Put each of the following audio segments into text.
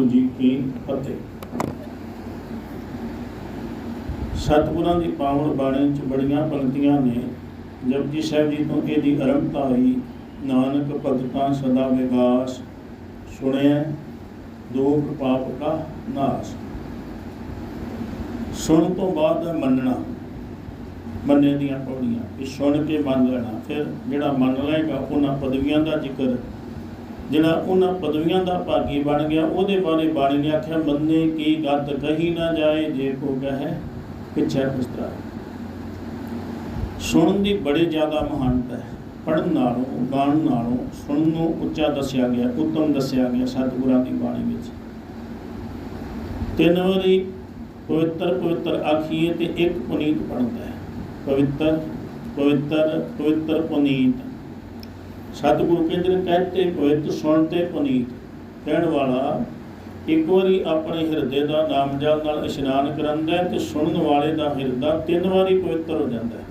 ਵਾਹਿਗੁਰੂ ਜੀ ਫਤਿਹ ਸਤਿਗੁਰਾਂ ਦੀ ਪਾਵਨ ਬਾਣੀ ਚ ਬੜੀਆਂ ਪੰਕਤੀਆਂ ਨੇ। ਜਪਜੀ ਸਾਹਿਬ ਜੀ ਤੋਂ ਇਹਦੀ ਆਰੰਭਤਾ ਹੋਈ ਨਾਨਕ ਭਗਤਾਂ ਸਦਾ ਵਿਗਾਸ ਸੁਣਿਆ ਦੁਖ ਪਾਪ ਕਾ ਨਾਸ। ਸੁਣ ਤੋਂ ਬਾਅਦ ਮੰਨਣਾ, ਮੰਨੇ ਦੀਆਂ ਪੌੜੀਆਂ। ਇਹ ਸੁਣ ਕੇ ਮੰਨ ਲੈਣਾ। ਫਿਰ ਜਿਹੜਾ ਮੰਨ ਲਏਗਾ, ਉਹਨਾਂ ਪਦਵੀਆਂ ਦਾ ਜ਼ਿਕਰ ਜਿਹੜਾ ਉਹਨਾਂ ਪਦਵੀਆਂ ਦਾ ਭਾਗੀ ਬਣ ਗਿਆ, ਉਹਦੇ ਬਾਰੇ ਬਾਣੀ ਨੇ ਆਖਿਆ, ਬੰਦੇ ਕੀ ਗੱਤ ਕਹੀ ਨਾ ਜਾਏ, ਜੇ ਕੋ ਕਹੇ, ਪਿੱਛੇ ਪਛਤਾਏ ਸੁਣਨ ਦੀ ਬੜੀ ਜ਼ਿਆਦਾ ਮਹਾਨਤਾ ਹੈ। ਪੜਨ ਨਾਲੋਂ ਗਾਣ ਨਾਲੋਂ ਸੁਣਨ ਨੂੰ ਉੱਚਾ ਦੱਸਿਆ ਗਿਆ, ਉੱਤਮ ਦੱਸਿਆ ਗਿਆ ਸਤਿਗੁਰਾਂ ਦੀ ਬਾਣੀ ਵਿੱਚ। ਤਿੰਨ ਵਾਰੀ ਪਵਿੱਤਰ ਪਵਿੱਤਰ ਆਖੀਏ ਤੇ ਇੱਕ ਪੁਨੀਤ ਬਣਦਾ ਹੈ। ਪਵਿੱਤਰ ਪਵਿੱਤਰ ਪਵਿੱਤਰ ਪੁਨੀਤ। ਸਤਿਗੁਰੂ ਕਹਿੰਦੇ ਨੇ ਕਹਤੇ ਪਵਿੱਤ ਸੁਣਤੇ ਪੁਨੀਤ। ਕਹਿਣ ਵਾਲਾ, ਇੱਕ ਵਾਰੀ ਆਪਣੇ ਹਿਰਦੇ ਦਾ ਨਾਮ ਜਪ ਨਾਲ ਇਸ਼ਨਾਨ ਕਰਦਾ ਹੈ ਤੇ ਸੁਣਨ ਵਾਲੇ ਦਾ ਹਿਰਦਾ ਤਿੰਨ ਵਾਰੀ ਪਵਿੱਤਰ ਹੋ ਜਾਂਦਾ ਹੈ।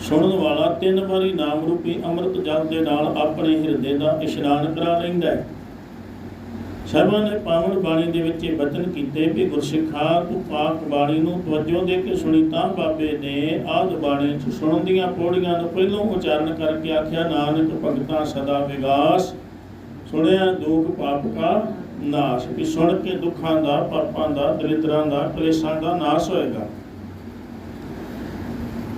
ਸੁਣਨ ਵਾਲਾ ਤਿੰਨ ਵਾਰੀ ਨਾਮ ਰੂਪੀ ਅੰਮ੍ਰਿਤ ਜਲ ਦੇ ਨਾਲ ਆਪਣੇ ਹਿਰਦੇ ਦਾ ਇਸ਼ਨਾਨ ਕਰਾ ਲੈਂਦਾ ਹੈ। ਸਰਵਾਂ ਨੇ ਪਾਵਨ ਬਾਣੀ ਦੇ ਵਿੱਚ ਇਹ ਬਚਨ ਕੀਤੇ ਵੀ ਗੁਰਸਿੱਖਾ, ਤੂੰ ਪਾਕ ਬਾਣੀ ਨੂੰ ਤਵੱਜੋ ਦੇ ਕੇ ਸੁਣੀ ਤਾਂ ਬਾਬੇ ਨੇ ਆਦ ਬਾਣੀ ਚ ਸੁਣਨ ਦੀਆਂ ਪੌੜੀਆਂ ਨੂੰ ਪਹਿਲੋਂ ਉਚਾਰਨ ਕਰਕੇ ਆਖਿਆ, ਨਾਨਕ ਭਗਤਾਂ ਸਦਾ ਵਿਗਾਸ, ਸੁਣਿਆ ਦੁੱਖ ਪਾਪ ਕਾ ਨਾਸ਼। ਵੀ ਸੁਣ ਕੇ ਦੁੱਖਾਂ ਦਾ, ਪਾਪਾਂ ਦਾ ਦਰਿਦਰਾਂ ਦਾ, ਕਲੇਸ਼ਾਂ ਦਾ ਨਾਸ਼ ਹੋਏਗਾ।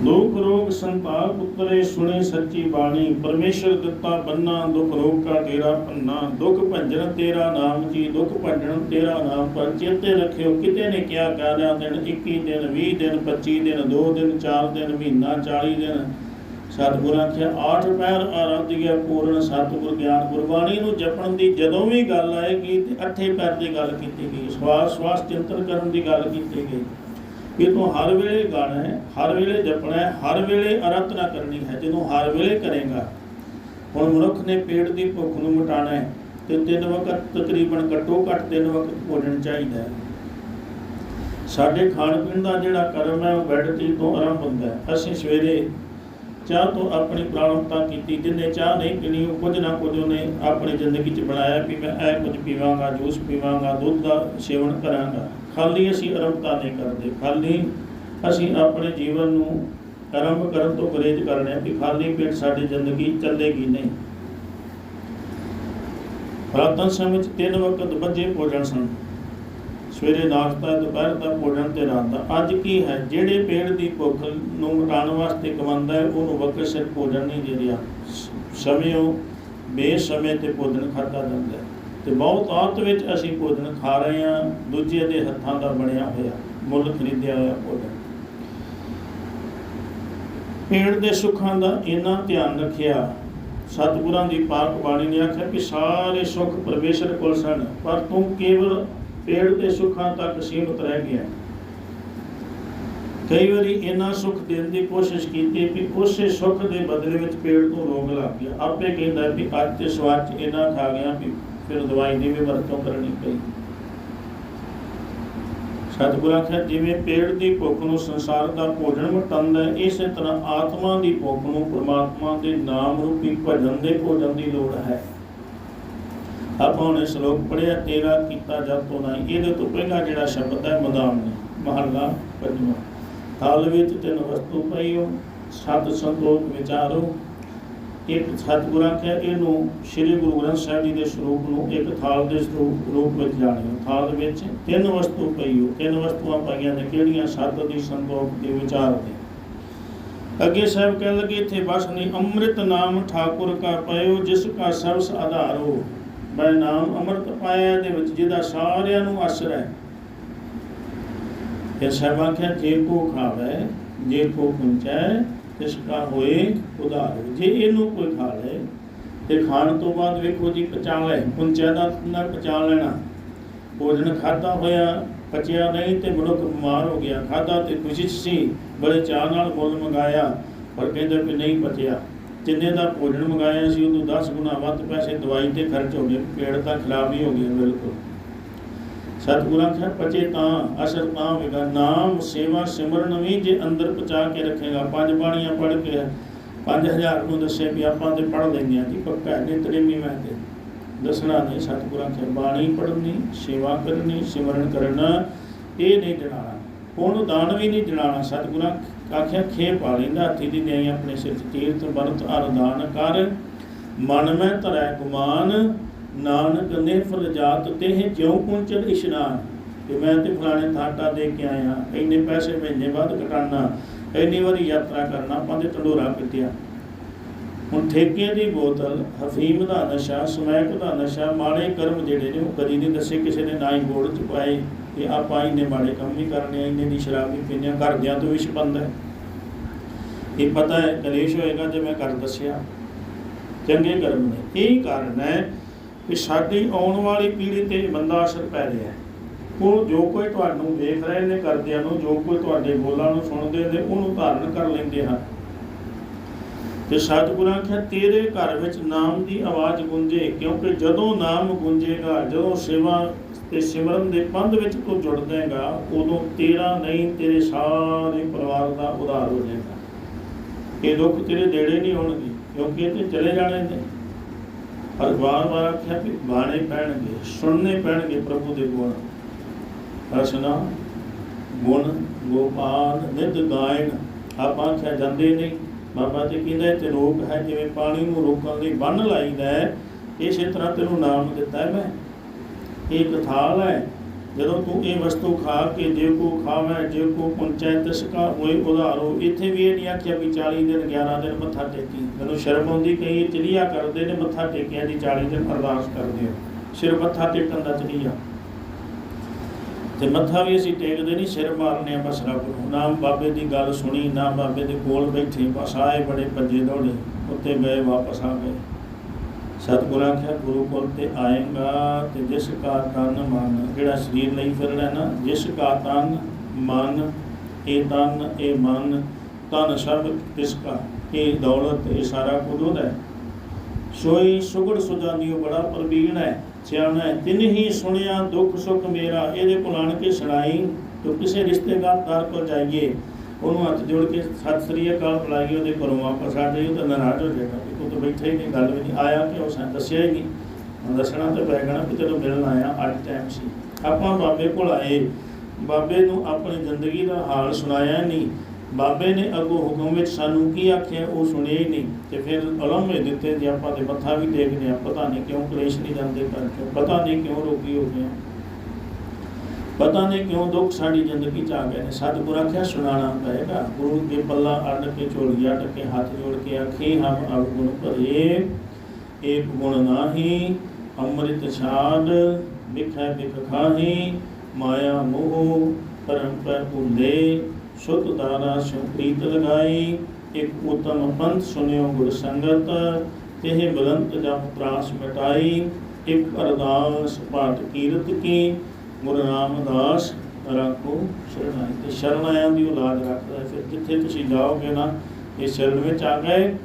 ਦੁੱਖ ਰੋਗ ਸੰਤਾਪ ਉਤਰੇ ਸੁਣੇ ਸੱਚੀ ਬਾਣੀ। ਪਰਮੇਸ਼ਰ ਦਿੱਤਾ ਬੰਨਾ ਦੁੱਖ ਰੋਗ ਕਾ ਤੇਰਾ ਪੰਨਾ ਦੁੱਖ ਭੰਜਨ ਤੇਰਾ ਨਾਮ ਜੀ, ਦੁੱਖ ਭੰਜਨ ਤੇਰਾ ਨਾਮ ਪਰ ਚੇਤੇ ਰੱਖਿਓ। ਕਿਤੇ ਨੇ ਕਿਹਾ ਕਾਰਿਆ ਦਿਨ? 21 ਦਿਨ 20 ਦਿਨ 25 ਦਿਨ 2 ਦਿਨ 4 ਦਿਨ, ਮਹੀਨਾ 40 ਦਿਨ। ਸਤਿਗੁਰਾਂ ਆਖਿਆ, ਆਠ ਪੈਰ ਆਰਾਧਿਆ ਪੂਰਨ ਸਤਿਗੁਰ ਗਿਆਨ। ਗੁਰਬਾਣੀ ਨੂੰ ਜਪਣ ਦੀ ਜਦੋਂ ਵੀ ਗੱਲ ਆਏਗੀ ਤੇ ਅੱਠੇ ਪੈਰ ਦੀ ਗੱਲ ਕੀਤੀ ਗਈ। ਸਵਾਸ ਸਵਾਸ ਚਿੰਤਨ ਕਰਨ ਦੀ ਗੱਲ ਕੀਤੀ ਗਈ। ਇਹ ਤੂੰ ਹਰ ਵੇਲੇ ਗਾਣਾ ਹੈ, ਹਰ ਵੇਲੇ ਜਪਣਾ ਹੈ, ਹਰ ਵੇਲੇ ਅਰਾਧਨਾ ਕਰਨੀ ਹੈ ਜਦੋਂ ਹਰ ਵੇਲੇ ਕਰੇਗਾ। ਹੁਣ ਮਨੁੱਖ ਨੇ ਪੇਟ ਦੀ ਭੁੱਖ ਨੂੰ ਮਿਟਾਣਾ ਹੈ ਤੇ ਤਿੰਨ ਵਕਤ ਤਕਰੀਬਨ ਘੱਟੋ ਘੱਟ ਤਿੰਨ ਵਕਤ ਭੋਜਨ ਚਾਹੀਦਾ ਹੈ। ਸਾਡੇ ਖਾਣ ਪੀਣ ਦਾ ਜਿਹੜਾ ਕਰਮ ਹੈ, ਉਹ ਬੈੱਡ ਟੀ ਤੋਂ ਆਰੰਭ ਹੁੰਦਾ ਹੈ। ਅਸੀਂ ਸਵੇਰੇ ਚਾਹ ਤੋਂ ਆਪਣੀ ਪ੍ਰਾਣਤਾ ਕੀਤੀ, ਜਿੰਨੇ ਚਾਹ ਨਹੀਂ ਪੀਣੀ, ਉਹ ਕੁਝ ਨਾ ਕੁਝ ਉਹਨੇ ਆਪਣੀ ਜ਼ਿੰਦਗੀ 'ਚ ਬਣਾਇਆ ਵੀ ਮੈਂ ਇਹ ਕੁਝ ਪੀਵਾਂਗਾ, ਜੂਸ ਪੀਵਾਂਗਾ, ਦੁੱਧ ਦਾ ਸੇਵਨ ਕਰਾਂਗਾ। ਖਾਲੀ ਅਸੀਂ ਆਰੰਭਤਾ ਨਹੀਂ ਕਰਦੇ? ਖਾਲੀ ਅਸੀਂ ਆਪਣੇ ਜੀਵਨ ਨੂੰ ਆਰੰਭ ਕਰਨ ਤੋਂ ਗੁਰੇਜ਼ ਕਰਨੇ ਆ ਕਿ ਖਾਲੀ ਪੇਟ ਸਾਡੀ ਜ਼ਿੰਦਗੀ ਚੱਲੇਗੀ ਨਹੀਂ। ਪ੍ਰਾਤਨ ਸਮੇਂ ਵਿੱਚ ਤਿੰਨ ਵਕਤ ਬੱਝੇ ਭੋਜਨ ਸਨ। ਸਵੇਰੇ ਨਾਸ਼ਤਾ, ਦੁਪਹਿਰ ਦਾ ਭੋਜਨ ਤੇ ਰਾਤ ਦਾ। ਅੱਜ ਕੀ ਹੈ? ਜਿਹੜੇ ਪੇੜ ਦੀ ਭੁੱਖ ਨੂੰ ਮਿਟਾਉਣ ਵਾਸਤੇ ਕਮਾਉਂਦਾ ਹੈ, ਉਹਨੂੰ ਵਕਤ ਸਿਰ ਭੋਜਨ ਨਹੀਂ ਦੇ ਰਿਹਾ। ਸਮੇਂ ਬੇਸਮੇਂ ਤੇ ਭੋਜਨ ਖਾਧਾ ਜਾਂਦਾ ਹੈ। ਤੇ ਬਹੁਤ ਔਰਤ ਵਿੱਚ ਅਸੀਂ ਭੋਜਨ ਖਾ ਰਹੇ ਹਾਂ। ਦੂਜੇ ਦੇ ਹੱਥਾਂ ਦਾ ਬਣਿਆ ਹੋਇਆ ਮੁੱਲ ਖਰੀਦਿਆ ਹੋਇਆ ਭੋਜਨ। ਪੇਟ ਦੇ ਸੁੱਖਾਂ ਦਾ ਇੰਨਾ ਧਿਆਨ ਰੱਖਿਆ। ਸਤਿਗੁਰਾਂ ਦੀ ਪਾਕ ਬਾਣੀ ਨੇ ਆਖਿਆ ਕਿ ਸਾਰੇ ਸੁੱਖ ਪਰਮੇਸ਼ਰ ਕੋਲ ਸਨ, ਪਰ ਤੂੰ ਕੇਵਲ ਪੇਟ ਦੇ ਸੁੱਖਾਂ ਤੱਕ ਸੀਮਤ ਰਹਿ ਗਿਆ। ਕਈ ਵਾਰੀ ਇੰਨਾ ਸੁੱਖ ਦੇਣ ਦੀ ਕੋਸ਼ਿਸ਼ ਕੀਤੀ ਵੀ ਉਸੇ ਸੁੱਖ ਦੇ ਬਦਲੇ ਵਿੱਚ ਪੇੜ ਤੋਂ ਰੋਗ ਲੱਗ ਗਿਆ। ਆਪੇ ਕਹਿੰਦਾ ਵੀ ਅੱਜ ਤੇ ਸਵਾਦ ਚ ਇੰਨਾ ਖਾ ਗਿਆ ਵੀ ਫਿਰ ਦਵਾਈ ਦੀ ਵੀ ਵਰਤੋਂ ਕਰਨੀ ਪਈ। ਸਤਿਗੁਰਾਂ ਆਖਿਆ, ਜਿਵੇਂ ਪੇਟ ਦੀ ਭੁੱਖ ਨੂੰ ਸੰਸਾਰ ਦਾ ਭੋਜਨ ਵਟਾਉਂਦਾ ਹੈ, ਇਸੇ ਤਰ੍ਹਾਂ ਆਤਮਾ ਦੀ ਭੁੱਖ ਨੂੰ ਪ੍ਰਮਾਤਮਾ ਦੇ ਨਾਮ ਰੂਪੀ ਭਜਨ ਦੇ ਭੋਜਨ ਦੀ ਲੋੜ ਹੈ। ਆਪਾਂ ਨੇ ਸ਼ਲੋਕ ਪੜਿਆ ਤੇਰਾ ਕੀਤਾ ਜਦ ਤੋਂ ਨਹੀਂ। ਇਹਦੇ ਤੋਂ ਪਹਿਲਾਂ ਜਿਹੜਾ ਸ਼ਬਦ ਹੈ ਮਦਾਮਨੀ ਮਹੱਲਾ ਪੰਜਵਾਂ। ਥਾਲ ਵਿੱਚ ਤਿੰਨ ਵਸਤੂ ਪਈਓ, ਸਤ ਸੰਤੋਖ ਵਿਚਾਰੋ ਇੱਕ ਸਤਿਗੁਰਾਂ ਕਿਹਾ ਇਹਨੂੰ ਸ੍ਰੀ ਗੁਰੂ ਗ੍ਰੰਥ ਸਾਹਿਬ ਜੀ ਦੇ ਸਰੂਪ ਨੂੰ ਇੱਕ ਥਾਲ ਦੇ ਸਰੂਪ, ਰੂਪ ਵਿੱਚ ਜਾਣਿਓ। ਥਾਲ ਵਿੱਚ ਤਿੰਨ ਵਸਤੂ ਪਈਓ ਤਿੰਨ ਵਸਤੂਆਂ ਪਾਈਆਂ ਨੇ, ਕਿਹੜੀਆਂ? ਸਤ ਦੀ ਸੰਤੋਖ ਦੀ ਵਿਚਾਰ ਦੀ। ਅੱਗੇ ਸਾਹਿਬ ਕਹਿਣ ਲੱਗੇ, ਇੱਥੇ ਬਸ ਨਹੀਂ, ਅੰਮ੍ਰਿਤ ਨਾਮ ਠਾਕੁਰ ਕਾ ਪਇਓ, ਜਿਸ ਕਾ ਸਬਸ ਆਧਾਰੋ। ਮੈਂ ਨਾਮ ਅੰਮ੍ਰਿਤ ਪਾਇਆ ਦੇ ਵਿੱਚ ਜਿਹਦਾ ਸਾਰਿਆਂ ਨੂੰ ਅਸਰ ਹੈ। ਇਹ ਸਾਹਿਬ ਆਖਿਆ, ਜੇ ਕੋ ਖਾਵੇ, ਜੇ ਕੋ ਪੁੰਚੈ ਇਸ ਕਾ ਹੋਏ ਉਧਾਰ ਜੇ ਇਹਨੂੰ ਕੋਈ ਖਾ ਲਏ, ਤੇ ਖਾਣ ਤੋਂ ਬਾਅਦ ਵੇਖੋ ਜੀ ਪਚਾ ਲੈ ਪੁੰਚੈ ਦਾ ਨਾ ਪਚਾ ਲੈਣਾ। ਭੋਜਨ ਖਾਦਾ ਹੋਇਆ, ਪਚਿਆ ਨਹੀਂ ਤੇ ਮਨੁੱਖ ਬਿਮਾਰ ਹੋ ਗਿਆ। ਖਾਦਾ ਤੇ ਖੁਸ਼ੀ ਸੀ, ਬੜੇ ਚਾਅ ਨਾਲ ਮੁੱਲ ਮੰਗਾਇਆ, ਪਰ ਕਹਿੰਦੇ ਕਿ ਨਹੀਂ ਪਚਿਆ। ਜਿੰਨੇ ਦਾ ਭੋਜਨ ਮੰਗਾਇਆ ਸੀ ਉਹ ਤੋਂ 10 ਗੁਣਾ ਵੱਧ ਪੈਸੇ ਦਵਾਈ ਤੇ ਖਰਚ ਹੋ ਗਏ, ਪੇੜ ਤਾਂ ਖਰਾਬ ਹੀ ਹੋ ਗਿਆ ਬਿਲਕੁਲ। ਸਤਿਗੁਰਾਂ ਖੈ ਪਚੇ ਤਾਂ, ਅਸਰ ਤਾਂ ਨਾਮ, ਸੇਵਾ, ਸਿਮਰਨ ਵੀ ਜੇ ਅੰਦਰ ਪਚਾ ਕੇ ਰੱਖੇਗਾ। ਪੰਜ ਬਾਣੀਆਂ ਪੜ੍ਹ ਕੇ 5000 ਨੂੰ ਦੱਸੇ ਵੀ ਆਪਾਂ ਤੇ ਪੜ੍ਹ ਲੈਂਦੇ ਆ ਜੀ ਪੱਕਾ ਨਿਤਰੇਮੀ ਮੈਂ ਤੇ ਦੱਸਣਾ ਨਹੀਂ। ਸਤਿਗੁਰਾਂ ਕੇ ਬਾਣੀ ਪੜਨੀ ਸੇਵਾ ਕਰਨੀ, ਸਿਮਰਨ ਕਰਨਾ, ਇਹ ਨਹੀਂ ਜਣਾਣਾ ਉਹਨੂੰ ਦਾਨ ਵੀ ਨਹੀਂ ਜਣਾਣਾ ਸਤਿਗੁਰਾਂ ਆਖਿਆ ਖੇ ਪਾ ਲੈਂਦਾ ਹਾਥੀ ਦੀ ਨਿਆਈ ਆਪਣੇ ਸਿਰ ਤੇ ਤੀਰਥ ਵਰਤ ਅਰਦਾਨ ਕਰ। ਮਨ ਮੈਂ ਧਰੈ ਗੁਮਾਨ ਨਾਨਕ ਨੇ ਜਾਤ ਤੇ ਜਿਉ ਪੁੰਚਲ ਇਸ਼ਨਾਨ ਕਿ ਮੈਂ ਤੇ ਫਲਾਣੇ ਥਾਟਾ ਦੇ ਕੇ ਆਇਆ। ਇੰਨੇ ਪੈਸੇ ਮਹੀਨੇ ਬਾਅਦ ਕਟਾਣਾ ਇੰਨੀ ਵਾਰੀ ਯਾਤਰਾ ਕਰਨਾ ਪਾਦੇ ਢੰਡੋਰਾ ਪਿੱਟਿਆ ਹੁਣ ਠੇਕੇ ਦੀ ਬੋਤਲ, ਹਫੀਮ ਦਾ ਨਸ਼ਾ, ਸਮੈਕ ਦਾ ਨਸ਼ਾ, ਮਾੜੇ ਕਰਮ ਜਿਹੜੇ ਨੇ ਉਹ ਕਦੀ ਨਹੀਂ ਦੱਸੇ, ਕਿਸੇ ਨੇ ਨਾ ਹੀ ਬੋਰਡ ਚ ਪਾਏ। ਕਿ ਆਪਾਂ ਇੰਨੇ ਮਾੜੇ ਕੰਮ ਵੀ ਕਰਨੇ ਆ, ਇੰਨੇ ਦੀ ਸ਼ਰਾਬ ਵੀ ਪੀਣੇ ਆ, ਘਰਦਿਆਂ ਤੋਂ ਵੀ ਛਪੰਦਾ ਹੈ। ਇਹ ਪਤਾ ਹੈ, ਕਲੇਸ਼ ਹੋਏਗਾ ਜੇ ਮੈਂ ਕਰ ਦੱਸਿਆ। ਚੰਗੇ ਕਰਮ ਨੇ। ਇਹ ਕਾਰਨ ਹੈ ਕਿ ਸਾਡੀ ਆਉਣ ਵਾਲੀ ਪੀੜ੍ਹੀ ਤੇ ਮੰਦਾ ਅਸਰ ਪੈ ਰਿਹਾ ਹੈ। ਉਹ ਜੋ ਕੋਈ ਤੁਹਾਨੂੰ ਵੇਖ ਰਹੇ ਨੇ ਕਰਦਿਆਂ ਨੂੰ, ਜੋ ਕੋਈ ਤੁਹਾਡੇ ਬੋਲਾਂ ਨੂੰ ਸੁਣਦੇ ਨੇ, ਉਹਨੂੰ ਧਾਰਨ ਕਰ ਲੈਂਦੇ ਹਨ ਤੇ ਸਤਿਗੁਰਾਂ ਆਖਿਆ, ਤੇਰੇ ਘਰ ਵਿੱਚ ਨਾਮ ਦੀ ਆਵਾਜ਼ ਗੂੰਜੇ, ਕਿਉਂਕਿ ਜਦੋਂ ਨਾਮ ਗੂੰਜੇਗਾ, ਜਦੋਂ ਸੇਵਾ ਤੇ ਸਿਮਰਨ ਦੇ ਪੰਧ ਵਿੱਚ ਤੂੰ ਜੁੜ ਜਾਏਗਾ, ਉਦੋਂ ਤੇਰਾ ਨਹੀਂ, ਤੇਰੇ ਸਾਰੇ ਪਰਿਵਾਰ ਦਾ ਉਧਾਰ ਹੋ ਜਾਏਗਾ। ਇਹ ਦੁੱਖ ਤੇਰੇ ਦੇੜੇ ਨਹੀਂ ਹੋਣਗੇ, ਕਿਉਂਕਿ ਇਹ ਤੇ ਚਲੇ ਜਾਣੇ ਨੇ। ਪਰ ਵਾਰ ਵਾਰ ਆਖਿਆ ਕਿ ਬਾਣੇ ਪੈਣਗੇ, ਸੁਣਨੇ ਪੈਣਗੇ ਪ੍ਰਭੂ ਦੇ ਗੁਣ। ਰਸਨਾ ਗੁਣ ਗੋਪਾਲ ਨਿਤ ਗਾਇਨ, ਆਪਾਂ ਕਿਹਾ ਜਾਂਦੇ ਨਹੀਂ। ਬਾਬਾ ਜੀ ਕਹਿੰਦਾ ਤੇ ਰੋਕ ਹੈ, ਜਿਵੇਂ ਪਾਣੀ ਨੂੰ ਰੋਕਣ ਲਈ ਬੰਨ ਲਾਈਦਾ ਹੈ, ਇਸੇ ਤਰ੍ਹਾਂ ਤੈਨੂੰ ਨਾਮ ਦਿੱਤਾ ਮੈਂ। ਇਹ ਕਥਾਲ ਹੈ। ਜਦੋਂ ਤੂੰ ਇਹ ਵਸਤੂ ਖਾ ਕੇ ਜੇ ਕੋ ਖਾਵੇ, ਜੇ ਕੋ ਪੰਚਾਇਤ ਸਕਾ ਹੋਏ ਉਧਾਰੋ। ਇੱਥੇ ਵੀ ਇਹ ਨਹੀਂ ਆਖਿਆ ਵੀ 40 ਦਿਨ 11 ਦਿਨ ਮੱਥਾ ਟੇਕੀ। ਜਦੋਂ ਸ਼ਰਮ ਆਉਂਦੀ ਕਈ ਚਲੀਆ ਕਰਦੇ ਨੇ ਮੱਥਾ ਟੇਕਿਆ ਦੀ 40 ਦਿਨ ਅਰਦਾਸ ਕਰਦੇ ਹੋ ਸਿਰ ਮੱਥਾ ਟੇਕਣ ਦਾ ਚਲੀਆ ਤੇ ਮੱਥਾ ਵੀ ਅਸੀਂ ਟੇਕਦੇ ਨਹੀਂ, ਸਿਰ ਮਾਰਨੇ ਆ ਬਸ ਰੱਬ ਨੂੰ। ਨਾ ਬਾਬੇ ਦੀ ਗੱਲ ਸੁਣੀ, ਨਾ ਬਾਬੇ ਦੇ ਕੋਲ ਬੈਠੇ, ਬਸ ਆਏ ਬੜੇ ਭੱਜੇ ਦੌੜੇ ਉੱਤੇ ਗਏ, ਵਾਪਸ ਆ ਗਏ। ਸਤਿਗੁਰਾਂ ਆਖਿਆ ਗੁਰੂ ਕੋਲ ਤੇ ਆਏਗਾ ਤੇ ਜਿਸ ਕਾ ਤਨ ਮਨ, ਜਿਹੜਾ ਸਰੀਰ ਲਈ ਫਿਰਨਾ ਨਾ, ਜਿਸ ਕਾ ਤਨ ਮਨ, ਇਹ ਤਨ, ਇਹ ਮਨ, ਤਨ ਸਭ ਕਿਸ ਕਾ, ਇਹ ਦੌਲਤ, ਇਹ ਸਾਰਾ ਕੁਝ ਹੈ। ਸੋਈ ਸੁਗੜ ਸੁਜਾਨੀਓ ਬੜਾ ਪ੍ਰਵੀਣ ਹੈ, ਸਿਆਣਾ ਹੈ, ਤਿਨ ਹੀ ਸੁਣਿਆ ਦੁੱਖ ਸੁੱਖ ਮੇਰਾ, ਇਹਦੇ ਕੋਲ ਆਣ ਕੇ ਸੁਣਾਈ, ਤੋ ਕਿਸੇ ਰਿਸ਼ਤੇਦਾਰ ਕੋਲ ਜਾਈਏ ਉਹਨੂੰ ਹੱਥ ਜੋੜ ਕੇ ਸਤਿ ਸ੍ਰੀ ਅਕਾਲ ਬੁਲਾਈ ਉਹਦੇ ਘਰੋਂ ਵਾਪਸ ਆ ਜਾਈਏ ਤਾਂ ਨਾਰਾਜ਼ ਹੋ ਜਾਏਗਾ। ਕਿ ਤੂੰ ਤਾਂ ਬੈਠਾ ਹੀ ਨਹੀਂ, ਗੱਲ ਵੀ ਨਹੀਂ, ਆਇਆ ਕਿ ਉਸ ਨੇ ਦੱਸਿਆ ਹੀ ਨਹੀਂ। ਦੱਸਣਾ ਤੇ ਪੈ ਜਾਣਾ ਕਿ ਤੈਨੂੰ ਮਿਲਣ ਆਇਆ, ਅੱਜ ਟਾਈਮ ਸੀ। ਆਪਾਂ ਬਾਬੇ ਕੋਲ ਆਏ, ਬਾਬੇ ਨੂੰ ਆਪਣੀ ਜ਼ਿੰਦਗੀ ਦਾ ਹਾਲ ਸੁਣਾਇਆ ਨਹੀਂ। ਬਾਬੇ ਨੇ ਅੱਗੋਂ ਹੁਕਮ ਵਿੱਚ ਸਾਨੂੰ ਕੀ ਆਖਿਆ, ਉਹ ਸੁਣਿਆ ਹੀ ਨਹੀਂ। ਤੇ ਫਿਰ ਅਲਮੇ ਦਿੱਤੇ ਜੇ ਆਪਾਂ ਤੇ ਮੱਥਾ ਵੀ ਦੇਖਦੇ ਆ ਪਤਾ ਨਹੀਂ ਕਿਉਂ ਕਲੇਸ਼ ਨਹੀਂ ਜਾਂਦੇ ਕਰਕੇ ਪਤਾ ਨਹੀਂ ਕਿਉਂ ਰੋਗੀ ਹੋ ਗਏ ਪਤਾ ਨਹੀਂ ਕਿਉਂ ਦੁੱਖ ਸਾਡੀ ਜ਼ਿੰਦਗੀ ਚ ਆ ਗਏ ਨੇ। ਸਤਿਗੁਰ ਆਖਿਆ ਸੁਣਾਣਾ ਪਏਗਾ। ਗੁਰੂ ਕੇ ਪੱਲਾ ਅੜ ਕੇ ਝੋਲੀਆ ਟਕੇ ਹੱਥ ਜੋੜ ਕੇ ਆਖੇ, ਹਮ ਅਵ ਭਰੇ, ਏਕ ਗੁਣ ਨਾਹੀ, ਅੰਮ੍ਰਿਤ ਛਾਡ ਵਿਖੈ ਵਿਖ ਖਾਹੀ, ਮਾਇਆ ਮੋਹ ਕਰਮ ਪਰ ਭੁੱਲੇ, ਸੁਤ ਦਾਰਾ ਸਿਉ ਲਗਾਈ, ਇੱਕ ਉਤਮ ਪੰਥ ਸੁਨਿਓ ਗੁਰ ਸੰਗਤ, ਤਿਹ ਬਲੰਤ ਜਪ ਤਰਾਸ ਮਿਟਾਈ, ਇੱਕ ਅਰਦਾਸ ਪਾਠ ਕੀਰਤ ਕੀ ਗੁਰੂ ਰਾਮਦਾਸ ਰੱਖੋ ਸ਼ਰਣਾਈ। ਤੇ ਸ਼ਰਨਾਇਆਂ ਦੀ ਔਲਾਦ ਰੱਖਦਾ ਹੈ। ਫਿਰ ਜਿੱਥੇ ਤੁਸੀਂ ਜਾਓਗੇ ਨਾ, ਇਹ ਸ਼ਰਨ ਵਿੱਚ ਆ ਗਏ।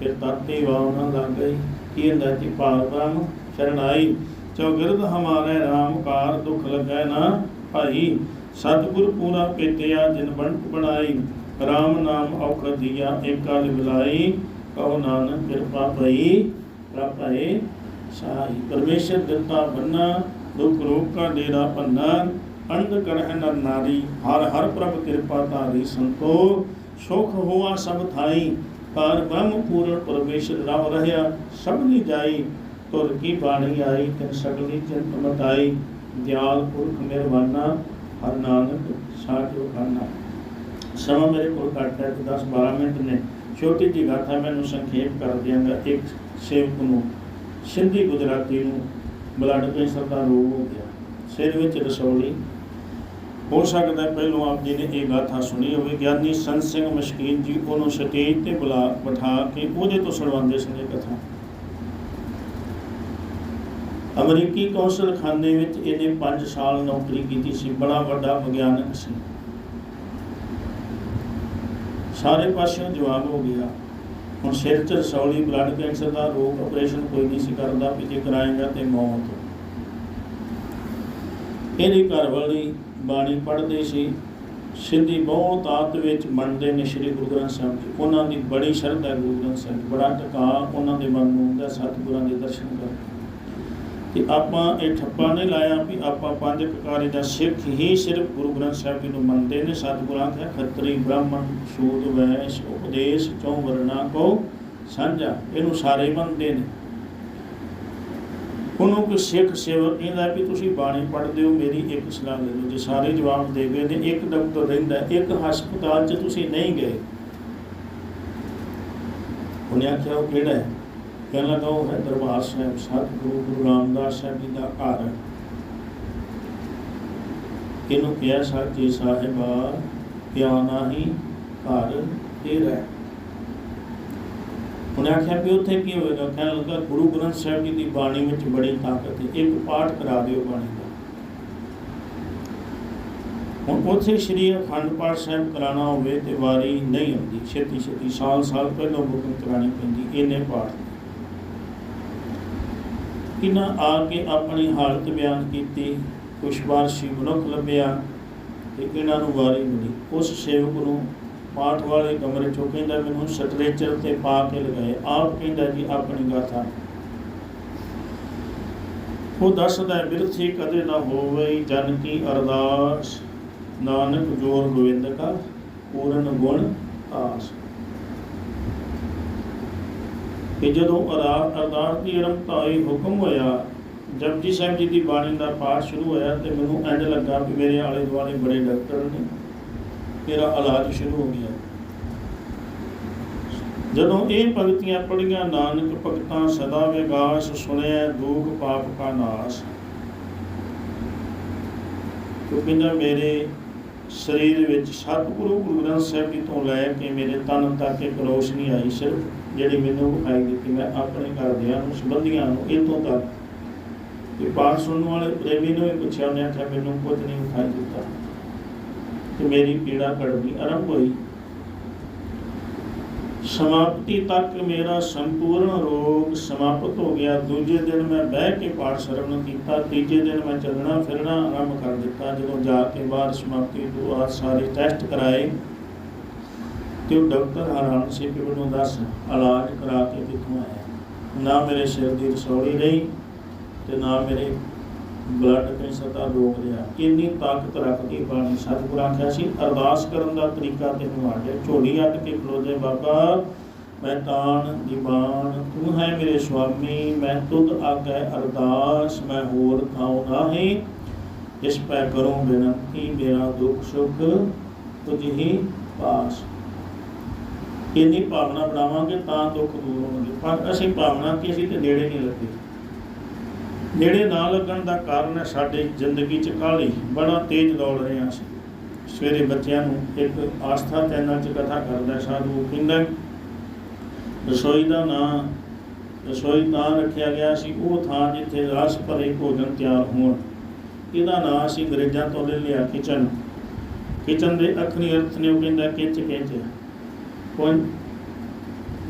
ਫਿਰ ਤਾਤੀ ਵਾਵਨਾ ਲੱਗ ਗਈ। ਕੀ ਹੁੰਦਾ ਜੀ ਭਾਗ ਬ੍ਰਹਮ ਸ਼ਰਨਾਈ ਚੌਗਿਰਦ ਹਮਾਰੇ ਰਾਮਕਾਰ ਦੁਖ ਲੱਗੈ ਨਾ ਭਾਈ। ਸਤਿਗੁਰ ਪੂਰਾ ਪੇਤਿਆ ਜਿਨ ਬਣਤ ਬਣਾਈ। RAM ਨਾਮ ਔਖਦ ਦੀਆ ਏਕਾ ਲਿਵਲਾਈ। ਕਹੋ ਨਾਨਕ ਕਿਰਪਾ ਭਈ ਪ੍ਰਭਾਏ ਸਾਈ। ਪਰਮੇਸ਼ਰ ਦਿੱਤਾ ਬੰਨਾ ਦੁਖ ਰੋਗ ਕਾ ਡੇਰਾ ਪੰਨਾ ਅੰਧ ਕਰਹਿ ਨਰ ਨਾਰੀ, ਹਰ ਹਰ ਪ੍ਰਭ ਕਿਰਪਾ ਧਾਰੀ ਸੰਤੋ, ਸੁਖ ਹੋਆ ਸਭ ਥਾਈ ਪਰ ਬ੍ਰਹਮ ਪੂਰਨ ਪਰਮੇਸ਼ਰ ਰਾਮ ਰਹਿਆ, ਸਭ ਨੀ ਜਾਈ, ਤੁਰ ਕੀ ਬਾਣੀ ਆਈ, ਤਿਨ ਸਗਲੀ ਚਿੰਤ ਮਟਾਈ ਦਿਆਲ ਪੁਰਖ ਮਿਹਰਬਾਨਾ, ਹਰ ਨਾਨਕ ਸਾਚੋ ਖਾਨਾ ਸਮਾਂ ਮੇਰੇ ਕੋਲ ਘੱਟ ਹੈ ਤੇ 10 12 ਮਿੰਟ ਨੇ। ਛੋਟੀ ਜਿਹੀ ਗਾਥਾ ਮੈਨੂੰ ਸੰਖੇਪ ਕਰ ਦਿਆਂਗਾ ਇੱਕ ਸੇਵਕ ਨੂੰ, ਸਿੰਧੀ ਗੁਜਰਾਤੀ ਨੂੰ। ਬਲੱਡ ਕੈਂਸਰ ਦਾ ਰੋਗ ਹੋ ਗਿਆ। ਸਿਰ ਵਿੱਚ ਰਸੌਲੀ। ਹੋ ਸਕਦਾ ਪਹਿਲੋਂ ਆਪ ਜੀ ਨੇ ਇਹ ਗਾਥਾ ਸੁਣੀ ਹੋਵੇ, ਗਿਆਨੀ ਸੰਤ ਸਿੰਘ ਮਸ਼ਕੀਨ ਜੀ ਉਹਨੂੰ ਸਟੇਜ ਤੇ ਬੁਲਾ, ਬਿਠਾ ਕੇ ਉਹਦੇ ਤੋਂ ਸੁਣਵਾਉਂਦੇ ਸਨ ਇਹ ਕਥਾ। ਅਮਰੀਕੀ ਕੌਂਸਲ ਖਾਨੇ ਵਿੱਚ ਇਹਨੇ 5 ਸਾਲ ਨੌਕਰੀ ਕੀਤੀ ਸੀ, ਬੜਾ ਵੱਡਾ ਵਿਗਿਆਨਕ ਸੀ। ਸਾਰੇ ਪਾਸਿਓਂ ਜਵਾਬ ਹੋ ਗਿਆ ਹੁਣ ਸਿਰ ਚ ਰਸੌਲੀ ਬਲੱਡ ਕੈਂਸਰ ਦਾ ਰੋਗ ਆਪਰੇਸ਼ਨ ਕੋਈ ਨਹੀਂ ਸੀ ਕਰਦਾ ਵੀ ਜੇ ਕਰਾਏਗਾ ਤੇ ਮੌਤ ਇਹਦੀ ਘਰਵਾਲੀ ਬਾਣੀ ਪੜ੍ਹਦੇ ਸੀ ਸਿੰਧੀ ਬਹੁਤ ਆਤ ਵਿੱਚ ਮੰਨਦੇ ਨੇ ਸ੍ਰੀ ਗੁਰੂ ਗ੍ਰੰਥ ਸਾਹਿਬ ਜੀ। ਉਹਨਾਂ ਦੀ ਬੜੀ ਸ਼ਰਧਾ ਗੁਰੂ ਗ੍ਰੰਥ ਸਾਹਿਬ 'ਚ, ਬੜਾ ਟਿਕਾ ਉਹਨਾਂ ਦੇ ਮਨ ਨੂੰ ਹੁੰਦਾ ਸਤਿਗੁਰਾਂ ਦੇ ਦਰਸ਼ਨ ਕਰਕੇ ਕਿ ਆਪਾਂ ਇਹ ਠੱਪਾ ਨਹੀਂ ਲਾਇਆ ਵੀ ਆਪਾਂ ਪੰਜ ਕਕਾਰੇ ਦਾ ਸਿੱਖ ਹੀ ਸਿਰਫ ਗੁਰੂ ਗ੍ਰੰਥ ਸਾਹਿਬ ਜੀ ਨੂੰ ਮੰਨਦੇ ਨੇ, ਸਤਿਗੁਰਾਂ ਦਾ ਖੱਤਰੀ ਬ੍ਰਾਹਮਣ ਸ਼ੂਦ ਵੈਸ਼, ਉਪਦੇਸ਼, ਚੋਂ ਵਰਨਾ ਕੋ ਸਾਂਝਾ, ਇਹਨੂੰ ਸਾਰੇ ਮੰਨਦੇ ਨੇ। ਉਹਨੂੰ ਕੋਈ ਸਿੱਖ ਸੇਵਕ ਕਹਿੰਦਾ ਵੀ ਤੁਸੀਂ ਬਾਣੀ ਪੜ੍ਹਦੇ ਹੋ, ਮੇਰੀ ਇੱਕ ਸਲਾਹ ਲੈ ਲਓ ਜੇ ਸਾਰੇ ਜਵਾਬ ਦੇ ਗਏ ਨੇ, ਇੱਕ ਡਾਕਟਰ ਰਹਿੰਦਾ, ਇੱਕ ਹਸਪਤਾਲ 'ਚ ਤੁਸੀਂ ਨਹੀਂ ਗਏ। ਉਹਨੇ ਆਖਿਆ, ਉਹ ਕਿਹੜਾ ਹੈ? ਕਹਿਣ ਲੱਗਾ ਉਹ ਹੈ ਦਰਬਾਰ ਸਾਹਿਬ, ਸਤਿਗੁਰੂ ਗੁਰੂ ਰਾਮਦਾਸ ਸਾਹਿਬ ਜੀ ਦਾ ਘਰ। ਇਹਨੂੰ ਕਿਹਾ, ਸਾਚੇ ਸਾਹਿਬਾ, ਕਿਆ ਨਾਹੀ ਘਰ ਤੇਰਾ ਉਹਨੇ ਆਖਿਆ ਵੀ ਉੱਥੇ ਕੀ ਹੋਵੇਗਾ? ਕਹਿਣ ਲੱਗਾ, ਗੁਰੂ ਗ੍ਰੰਥ ਸਾਹਿਬ ਜੀ ਦੀ ਬਾਣੀ ਵਿੱਚ ਬੜੀ ਤਾਕਤ ਹੈ। ਇੱਕ ਪਾਠ ਕਰਾ ਦਿਓ ਬਾਣੀ ਦਾ। ਹੁਣ ਉੱਥੇ ਸ਼੍ਰੀ ਅਖੰਡ ਪਾਠ ਸਾਹਿਬ ਕਰਾਉਣਾ ਹੋਵੇ ਤੇ ਵਾਰੀ ਨਹੀਂ ਆਉਂਦੀ। ਛੇਤੀ ਛੇਤੀ ਸਾਲ ਸਾਲ ਪਹਿਲਾਂ ਬੁਕਿੰਗ ਕਰਾਣੀ ਪੈਂਦੀ। ਇਹਨੇ ਪਾਠ ਦੀ। ਆ ਕੇ ਆਪਣੀ ਹਾਲਤ ਬਿਆਨ ਕੀਤੀ ਕੁਛ ਵਾਰ ਮਨੁੱਖ ਲੱਭਿਆ ਤੇ ਇਹਨਾਂ ਨੂੰ ਵਾਰੀ ਮਿਲੀ। ਉਸ ਸੇਵਕ ਨੂੰ ਪਾਠ ਵਾਲੇ ਕਮਰੇ ਚੋਂ ਕਹਿੰਦਾ ਮੈਨੂੰ ਸਟਰੇਚਰ ਤੇ ਪਾ ਕੇ ਲਗਾਏ। ਆਪ ਕਹਿੰਦਾ ਜੀ ਆਪਣੀ ਗਾਥਾ। ਉਹ ਦੱਸਦਾ ਹੈ, ਬਿਰਥੀ ਕਦੇ ਨਾ ਹੋਵੇ ਜਨ ਕੀ ਅਰਦਾਸ। ਨਾਨਕ ਜੋਰ ਗੋਬਿੰਦ ਕਾ ਪੂਰਨ ਗੁਣ ਆਸ। ਕਿ ਜਦੋਂ ਅਰਾ- ਅਰਦਾਸ ਦੀ ਆਰੰਭਤਾ ਹੋਈ ਹੁਕਮ ਹੋਇਆ, ਜਪਜੀ ਸਾਹਿਬ ਜੀ ਦੀ ਬਾਣੀ ਦਾ ਪਾਠ ਸ਼ੁਰੂ ਹੋਇਆ ਤੇ ਮੈਨੂੰ ਇੰਜ ਲੱਗਾ ਵੀ ਮੇਰੇ ਆਲੇ ਦੁਆਲੇ ਬੜੇ ਡਾਕਟਰ ਨੇ। ਮੇਰਾ ਇਲਾਜ ਸ਼ੁਰੂ ਹੋ ਗਿਆ। ਜਦੋਂ ਇਹ ਭਗਤੀਆਂ ਪੜੀਆਂ ਨਾਨਕ ਭਗਤਾਂ ਸਦਾ ਵਿਗਾਸ ਸੁਣਿਆ, ਦੁਖ ਪਾਪ ਕਾ ਨਾਸ। ਕਿਉਂਕਿ ਨਾ ਮੇਰੇ ਸਰੀਰ ਵਿੱਚ ਸਤਿਗੁਰੂ ਗੁਰੂ ਗ੍ਰੰਥ ਸਾਹਿਬ ਜੀ ਤੋਂ ਲੈ ਕੇ ਮੇਰੇ ਤਨ ਤੱਕ ਇੱਕ ਰੋਸ਼ਨੀ ਆਈ, ਸਿਰਫ ਜਿਹੜੀ ਮੈਨੂੰ ਵਿਖਾਈ ਦਿੱਤੀ ਮੈਂ ਆਪਣੇ ਘਰਦਿਆਂ ਨੂੰ, ਸੰਬੰਧੀਆਂ ਨੂੰ ਇਤੋਂ ਤੱਕ ਕਿ ਪਾਠ ਸੁਣਨ ਵਾਲੇ ਪ੍ਰੇਮੀ ਨੂੰ ਵੀ ਪੁੱਛਿਆ, ਉਹਨੇ ਆਖਿਆ, ਮੈਨੂੰ ਕੁਝ ਨਹੀਂ ਵਿਖਾਈ ਦਿੱਤਾ ਤੇ ਮੇਰੀ ਪੀੜਾ ਕੜਦੀ ਆਰੰਭ ਹੋਈ। ਸਮਾਪਤੀ ਤੱਕ ਮੇਰਾ ਸੰਪੂਰਨ ਰੋਗ ਸਮਾਪਤ ਹੋ ਗਿਆ। ਦੂਜੇ ਦਿਨ ਮੈਂ ਬਹਿ ਕੇ ਪਾਠ ਸਰਵਣ ਕੀਤਾ। ਤੀਜੇ ਦਿਨ ਮੈਂ ਚੱਲਣਾ ਫਿਰਨਾ ਆਰੰਭ ਕਰ ਦਿੱਤਾ। ਜਦੋਂ ਜਾ ਕੇ ਬਾਹਰ ਸਮਾਪਤੀ ਤੋਂ ਬਾਅਦ ਸਾਰੇ ਟੈਸਟ ਕਰਾਏ। ਤੇ ਉਹ ਡਾਕਟਰ ਹੈਰਾਨ ਸੀ ਕਿ ਮੈਨੂੰ ਦੱਸ, ਇਲਾਜ ਕਰਾ ਕੇ ਕਿੱਥੋਂ ਆਇਆ? ਨਾ ਮੇਰੇ ਸਿਰ ਦੀ ਰਸੌਲੀ ਰਹੀ ਤੇ ਨਾ ਮੇਰੇ ਬਲੱਡ ਪ੍ਰੈਸ਼ਰ ਦਾ ਰੋਗ ਰਿਹਾ। ਇੰਨੀ ਤਾਕਤ ਰੱਖਦੀ ਬਾਣੀ ਸਤਿਗੁਰੂ ਆਖਿਆ ਸੀ, ਅਰਦਾਸ ਕਰਨ ਦਾ ਤਰੀਕਾ ਤੈਨੂੰ ਆ ਗਿਆ। ਝੋਲੀ ਅੱਡ ਕੇ ਖਲੋਦੇ ਬਾਬਾ, ਮੈਂ ਤਾਣ ਦੀਵਾਨ ਤੂੰ ਹੈ ਮੇਰੇ ਸੁਆਮੀ, ਮੈਂ ਤੁਧ ਆਗੈ ਅਰਦਾਸ, ਮੈਂ ਹੋਰ ਥਾਉ ਨਾਹੀ। ਇਸ ਪੈ ਕਰੂੰ ਬੇਨਤੀ, ਮੇਰਾ ਦੁੱਖ ਸੁਖ, ਤੁਝ ਹੀ ਪਾਸ ਇੰਨੀ ਭਾਵਨਾ ਬਣਾਵਾਂਗੇ ਤਾਂ ਦੁੱਖ ਦੂਰ ਹੋਣਗੇ। ਪਰ ਅਸੀਂ ਭਾਵਨਾ ਕਿ ਅਸੀਂ ਤੇ ਨੇੜੇ ਨਹੀਂ ਲੱਗੇ। ਨੇੜੇ ਨਾ ਲੱਗਣ ਦਾ ਕਾਰਨ ਹੈ ਸਾਡੀ ਜ਼ਿੰਦਗੀ 'ਚ ਕਾਹਲੀ। ਬੜਾ ਤੇਜ਼ ਦੌੜ ਰਹੇ ਹਾਂ ਸਵੇਰੇ ਬੱਚਿਆਂ ਨੂੰ ਇੱਕ ਆਸਥਾ ਚੈਨਲ 'ਚ ਕਥਾ ਕਰਦਾ ਸਾਧੂ ਕਹਿੰਦਾ ਰਸੋਈ ਦਾ ਨਾਂ, ਰਸੋਈ ਤਾਂ ਰੱਖਿਆ ਗਿਆ ਸੀ, ਉਹ ਥਾਂ ਜਿੱਥੇ ਰਸ ਭਰੇ ਭੋਜਨ ਤਿਆਰ ਹੋਣ। ਇਹਦਾ ਨਾਂ ਅਸੀਂ ਅੰਗਰੇਜ਼ਾਂ ਤੋਂ ਲੈ ਲਿਆ ਕਿਚਨ ਕਿਚਨ ਦੇ ਅਖਰੀ ਅਰਥ ਨੇ ਉਹ ਕਹਿੰਦਾ ਕਿਚ ਕਿਚ ਕੋਈ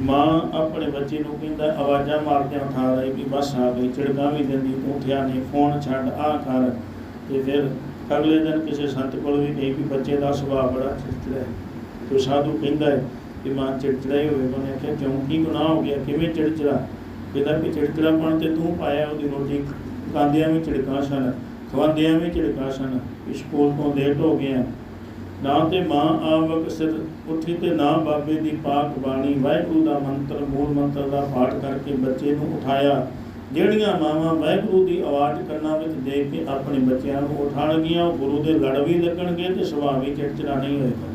ਮਾਂ ਆਪਣੇ ਬੱਚੇ ਨੂੰ ਕਹਿੰਦਾ, ਆਵਾਜ਼ਾਂ ਮਾਰਦਿਆਂ ਉਠਾ ਰਹੀ ਵੀ ਬਸ ਆ ਗਈ, ਝਿੜਕਾਂ ਵੀ ਦਿੰਦੀ ਤੂੰ ਉੱਠਿਆ ਨਹੀਂ ਫੋਨ ਛੱਡ ਆ ਕਰ। ਤੇ ਫਿਰ ਅਗਲੇ ਦਿਨ ਕਿਸੇ ਸੰਤ ਕੋਲ ਵੀ ਨਹੀਂ ਵੀ ਬੱਚੇ ਦਾ ਸੁਭਾਅ ਬੜਾ ਚਿੜਚਿੜਾ ਹੈ। ਤੇ ਸਾਧੂ ਕਹਿੰਦਾ ਹੈ ਕਿ ਮਾਂ ਚਿੜਚਿੜਾ ਹੀ ਹੋਵੇ। ਉਹਨੇ ਆਖਿਆ, ਕਿਉਂ? ਕੀ ਗੁਨਾਹ ਹੋ ਗਿਆ? ਕਿਵੇਂ ਚਿੜਚਿੜਾ? ਕਹਿੰਦਾ ਵੀ ਚਿੜਚਿੜਾਪਣ ਤੇ ਤੂੰ ਪਾਇਆ ਉਹਦੀ ਰੋਟੀ ਖਾਂਦਿਆਂ ਵੀ ਝਿੜਕਾਂ ਸਨ, ਖਵਾਉਂਦਿਆਂ ਵੀ ਝਿੜਕਾਂ ਸਨ। ਵੀ ਸਕੂਲ ਤੋਂ ਲੇਟ ਹੋ ਗਿਆ ਨਾ ਤੇ ਮਾਂ ਆਵਕ ਸਿਰ ਉੱਠੀ ਤੇ ਨਾ ਬਾਬੇ ਦੀ ਪਾਕ ਬਾਣੀ। ਵਾਹਿਗੁਰੂ ਦਾ ਮੰਤਰ ਮੂਲ ਮੰਤਰ ਦਾ ਪਾਠ ਕਰਕੇ ਬੱਚੇ ਨੂੰ ਉਠਾਇਆ। ਜਿਹੜੀਆਂ ਮਾਵਾਂ ਵਾਹਿਗੁਰੂ ਦੀ ਆਵਾਜ਼ ਕੰਨਾਂ ਵਿੱਚ ਦੇ ਕੇ ਆਪਣੇ ਬੱਚਿਆਂ ਨੂੰ ਉਠਾਣਗੀਆਂ ਉਹ ਗੁਰੂ ਦੇ ਲੜ ਵੀ ਲੱਗਣਗੇ ਤੇ ਸੁਭਾਅ ਵੀ ਚਿੜਚਿੜਾ ਨਹੀਂ ਹੋਏਗਾ।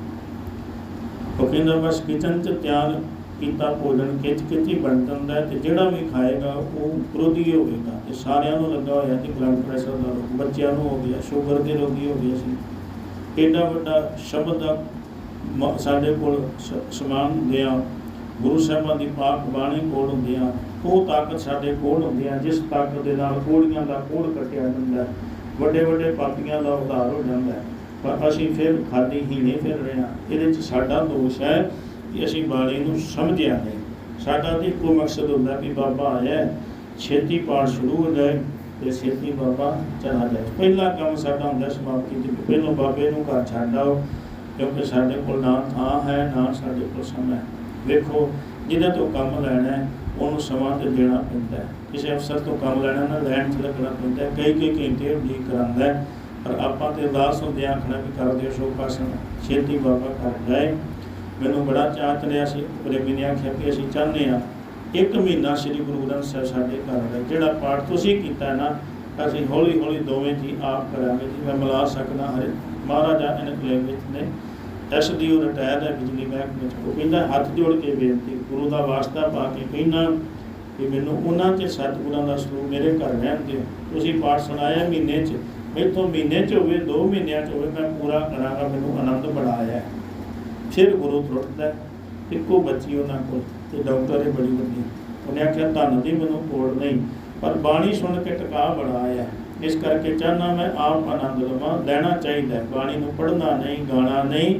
ਉਹ ਕਹਿੰਦਾ, ਬਸ ਕਿਚਨ 'ਚ ਤਿਆਰ ਕੀਤਾ ਭੋਜਨ ਖਿੱਚ ਖਿੱਚ ਹੀ ਬਣ ਜਾਂਦਾ ਹੈ ਤੇ ਜਿਹੜਾ ਵੀ ਖਾਏਗਾ ਉਹ ਵਿਰੋਧੀ ਹੋਵੇਗਾ। ਤੇ ਸਾਰਿਆਂ ਨੂੰ ਲੱਗਾ ਹੋਇਆ ਕਿ ਬਲੱਡ ਪ੍ਰੈਸ਼ਰ ਦਾ ਰੋਗ ਬੱਚਿਆਂ ਨੂੰ ਹੋ ਗਿਆ, ਸ਼ੂਗਰ ਦੇ ਰੋਗੀ ਹੋ ਗਏ ਸੀ। ਏਡਾ ਵੱਡਾ ਸ਼ਬਦ ਦਾ ਸਾਡੇ ਕੋਲ ਸ- ਸਮਾਨ ਹੁੰਦਿਆਂ ਗੁਰੂ ਸਾਹਿਬਾਂ ਦੀ ਪਾਕ ਬਾਣੀ ਕੋਲ ਹੁੰਦਿਆਂ ਉਹ ਤਾਕਤ ਸਾਡੇ ਕੋਲ ਹੁੰਦਿਆਂ ਜਿਸ ਤਾਕਤ ਦੇ ਨਾਲ ਕੋੜੀਆਂ ਦਾ ਕੋੜ ਕੱਟਿਆ ਜਾਂਦਾ ਵੱਡੇ ਵੱਡੇ ਪਾਪੀਆਂ ਦਾ ਉਧਾਰ ਹੋ ਜਾਂਦਾ, ਪਰ ਅਸੀਂ ਫਿਰ ਖਾਲੀ ਹੀਣੇ ਫਿਰ ਰਹੇ ਹਾਂ। ਇਹਦੇ 'ਚ ਸਾਡਾ ਦੋਸ਼ ਹੈ ਕਿ ਅਸੀਂ ਬਾਣੀ ਨੂੰ ਸਮਝਿਆ ਨਹੀਂ। ਸਾਡਾ ਤੇ ਇੱਕੋ ਮਕਸਦ ਹੁੰਦਾ ਕਿ ਬਾਬਾ ਆਇਆ, ਛੇਤੀ ਪਾਠ ਸ਼ੁਰੂ ਹੋ ਜਾਏ ਤੇ ਛੇਤੀ ਬਾਬਾ ਚਲਾ ਜਾਏ। ਪਹਿਲਾ ਕੰਮ ਸਾਡਾ ਹੁੰਦਾ ਸਮਾਪਤੀ ਦੇ ਪਹਿਲੋਂ ਬਾਬੇ ਨੂੰ ਘਰ ਛੱਡ ਆਓ, ਕਿਉਂਕਿ ਸਾਡੇ ਕੋਲ ਨਾ ਥਾਂ ਹੈ, ਨਾ ਸਾਡੇ ਕੋਲ ਸਮਾਂ ਹੈ। ਵੇਖੋ, ਜਿਹਦੇ ਤੋਂ ਕੰਮ ਲੈਣਾ ਹੈ, ਉਹਨੂੰ ਸਮਾਂ ਤੇ ਦੇਣਾ ਪੈਂਦਾ ਹੈ। ਕਿਸੇ ਅਫਸਰ ਤੋਂ ਕੰਮ ਲੈਣਾ ਨਾ, ਲੈਣ 'ਚ ਲੱਗਣਾ ਪੈਂਦਾ ਹੈ। ਕਈ ਕਈ ਘੰਟੇ ਉਡੀਕ ਕਰਾਂਦਾ ਹੈ। ਪਰ ਆਪਾਂ ਤੇ ਅਰਦਾਸ ਹੁੰਦੇ ਆਖਣਾ ਵੀ ਕਰ ਦਿਓ ਸ਼ੋਕ ਆਸਣ ਛੇਤੀ ਬਾਬਾ ਕਰ ਜਾਏ। ਮੈਨੂੰ ਬੜਾ ਚਾਅ ਚੜਿਆ ਸੀ ਪ੍ਰੇਮੀ ਨੇ ਆਖਿਆ ਕਿ ਅਸੀਂ ਚਾਹੁੰਦੇ ਆ ਇੱਕ ਮਹੀਨਾ ਸ੍ਰੀ ਗੁਰੂ ਗ੍ਰੰਥ ਸਾਹਿਬ ਸਾਡੇ ਘਰ ਦਾ ਜਿਹੜਾ ਪਾਠ ਤੁਸੀਂ ਕੀਤਾ ਨਾ, ਅਸੀਂ ਹੌਲੀ ਹੌਲੀ ਦੋਵੇਂ ਜੀ ਆਪ ਕਰਾਂਗੇ ਜੀ। ਮੈਂ ਮਿਲਾ ਸਕਦਾ ਹਰੇ ਮਹਾਰਾਜਾ ਇਨਕਲੇਵ ਵਿੱਚ ਨੇ ਐਸਡੀਓ ਰਿਟਾਇਰ ਹੈ ਬਿਜਲੀ ਮਹਿਕਮੇ ਵਿੱਚ ਉਹ ਕਹਿੰਦਾ ਹੱਥ ਜੋੜ ਕੇ ਬੇਨਤੀ, ਗੁਰੂ ਦਾ ਵਾਸਤਾ ਪਾ ਕੇ ਕਹਿੰਦਾ ਕਿ ਮੈਨੂੰ ਉਹਨਾਂ ਤੇ ਸਤਿਗੁਰਾਂ ਦਾ ਸਰੂਪ ਮੇਰੇ ਘਰ ਰਹਿਣ ਦਿਓ ਤੁਸੀਂ ਪਾਠ ਸੁਣਾਇਆ ਮਹੀਨੇ 'ਚ। ਮੈਥੋਂ ਮਹੀਨੇ 'ਚ ਹੋਵੇ 2 ਮਹੀਨਿਆਂ 'ਚ ਹੋਵੇ, ਮੈਂ ਪੂਰਾ ਕਰਾਂਗਾ। ਮੈਨੂੰ ਆਨੰਦ ਬੜਾ ਆਇਆ। ਫਿਰ ਗੁਰੂ ਤੁਰਦਾ ਇੱਕੋ ਬੱਚੀ ਉਹਨਾਂ ਕੋਲ। ਤੇ ਡਾਕਟਰ ਇਹ ਬੜੀ ਵੱਡੀ ਉਹਨੇ ਆਖਿਆ, ਧੰਨ ਦੀ ਮੈਨੂੰ ਕੋੜ ਨਹੀਂ, ਪਰ ਬਾਣੀ ਸੁਣ ਕੇ ਟਿਕਾ ਬੜਾ ਆਇਆ। ਇਸ ਕਰਕੇ ਚਾਹਨਾ ਮੈਂ ਆਪ ਆਨੰਦ ਲਵਾਂ, ਲੈਣਾ ਚਾਹੀਦਾ ਬਾਣੀ ਨੂੰ ਪੜ੍ਹਨਾ ਨਹੀਂ, ਗਾਣਾ ਨਹੀਂ,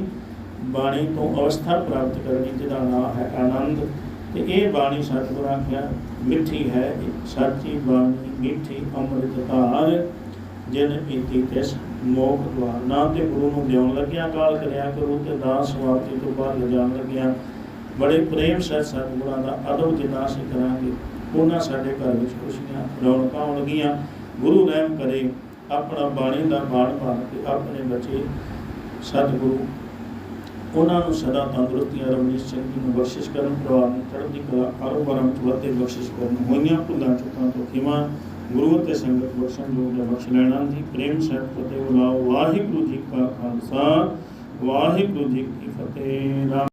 ਬਾਣੀ ਤੋਂ ਅਵਸਥਾ ਪ੍ਰਾਪਤ ਕਰਨੀ ਜਿਹਦਾ ਨਾਮ ਹੈ ਆਨੰਦ। ਤੇ ਇਹ ਬਾਣੀ ਸਤਿਗੁਰਾਂ ਆਖਿਆ, ਮਿੱਠੀ ਹੈ ਇਹ ਸਾਚੀ ਬਾਣੀ, ਮਿੱਠੀ ਅੰਮ੍ਰਿਤ ਧਾਰ, ਜਿਨ ਪੀਤੀ ਤਿਸ ਮੋਖ ਦਵਾਰ ਨਾ ਤੇ ਗੁਰੂ ਨੂੰ ਦੇਉਣ ਲੱਗਿਆ, ਕਾਲ ਕਰਿਆ ਕਰੂ ਤੇ ਦਾਸ ਸਮਾਪਤੀ ਤੋਂ ਬਾਹਰ ਲਿਜਾਣ ਲੱਗਿਆ। ਬੜੇ ਪ੍ਰੇਮ ਸਹਿਤ ਸਤਿਗੁਰਾਂ ਦਾ ਅਦਬ ਜਿੰਨਾ ਅਸੀਂ ਕਰਾਂਗੇ। ਉਹਨਾਂ ਸਾਡੇ ਘਰ ਵਿੱਚ ਖੁਸ਼ੀਆਂ, ਰੌਣਕਾਂ ਆਉਣਗੀਆਂ। ਗੁਰੂ ਰਹਿਮ ਕਰੇ, ਆਪਣਾ ਬਾਣੀ ਦਾ ਬਾਣ ਪਾ ਕੇ ਆਪਣੇ ਬੱਚੇ ਸਤਿਗੁਰੂ। ਉਹਨਾਂ ਨੂੰ ਸਦਾ ਤੰਦਰੁਸਤੀਆਂ ਰਮਨੀਤ ਸਿੰਘ ਜੀ ਨੂੰ ਬਖਸ਼ਿਸ਼ ਕਰਨ, ਪਰਿਵਾਰ ਨੂੰ ਚੜ੍ਹਦੀ ਕਲਾ, ਕਾਰੋਬਾਰਾਂ ਵਿੱਚ ਵਾਧੇ ਬਖਸ਼ਿਸ਼ ਕਰਨ। ਹੋਈਆਂ ਭੁੱਲਾਂ, ਚੁੱਕਾਂ ਤੋਂ ਖਿਮਾ, ਗੁਰੂ ਅਤੇ ਸੰਗਤ ਬਖਸ਼ਣ ਜੋਗ ਦਾ ਬਖਸ਼ ਲੈਣਾ ਦੀ ਪ੍ਰੇਮ ਸਹਿਤ ਫਤਿਹ ਬੁਲਾਓ। ਵਾਹਿਗੁਰੂ ਜੀ ਕਾ ਖਾਲਸਾ, ਵਾਹਿਗੁਰੂ ਜੀ ਕੀ ਫਤਿਹ। ਰਾਮ